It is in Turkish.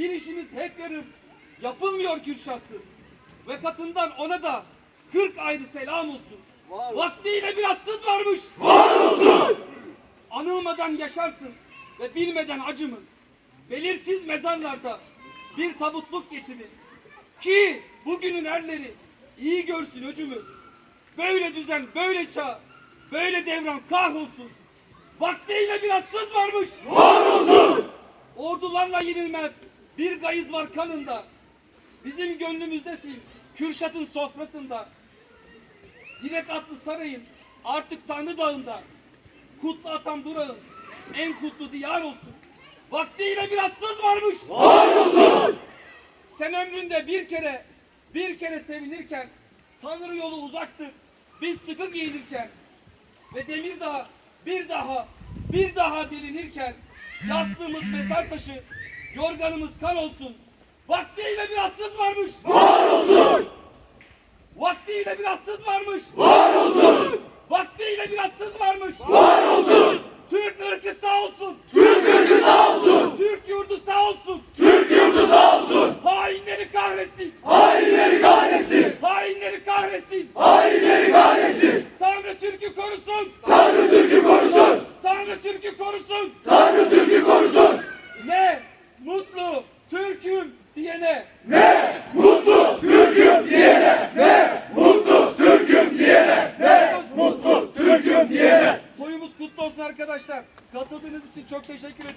Bir işimiz hep yarım. Yapılmıyor Kürşatsız. Ve katından ona da 40 ayrı selam olsun. Vaktiyle biraz sız varmış. Var olsun. Anılmadan yaşarsın ve bilmeden acımı. Belirsiz mezarlarda bir tabutluk geçimi. Ki bugünün erleri iyi görsün öcümü. Böyle düzen, böyle çağ, böyle devran kahrolsun. Vaktiyle biraz sız varmış. Var olsun. Ordularla yenilmez. Bir gayız var kanında. Bizim gönlümüzdesin. Kürşat'ın sofrasında. Direk atlı sarayın artık Tanrı dağında. Kutlu atam durağın en kutlu diyar olsun. Vaktiyle biraz sız varmış. Var olsun. Sen ömründe bir kere, bir kere sevinirken Tanrı yolu uzaktır. Biz sıkı giyinirken ve demir daha bir daha bir daha delinirken yastığımız mezar taşı yorganımız kan olsun. Vaktiyle biraz sız varmış. Var olsun. Vaktiyle biraz sız varmış. Var olsun. Vaktiyle biraz sız varmış. Var olsun. Türk ırkı sağ olsun. Türk ırkı sağ olsun. Türk yurdu sağ olsun. Türk yurdu sağ olsun. Hainleri kahretsin. Hainleri kahretsin. Hainleri kahretsin. Hainleri kahretsin. Tanrı Türk'ü korusun. Tanrı Türk'ü korusun. Tanrı Türk'ü korusun. Tanrı Türk'ü korusun. Ne mutlu Türk'üm diyene. Ne mutlu Türk'üm diyene. Ne mutlu Türk'üm diyene. Ne mutlu Türk'üm diyene. Toyumuz kutlu olsun arkadaşlar. Katıldığınız için çok teşekkür ediyorum.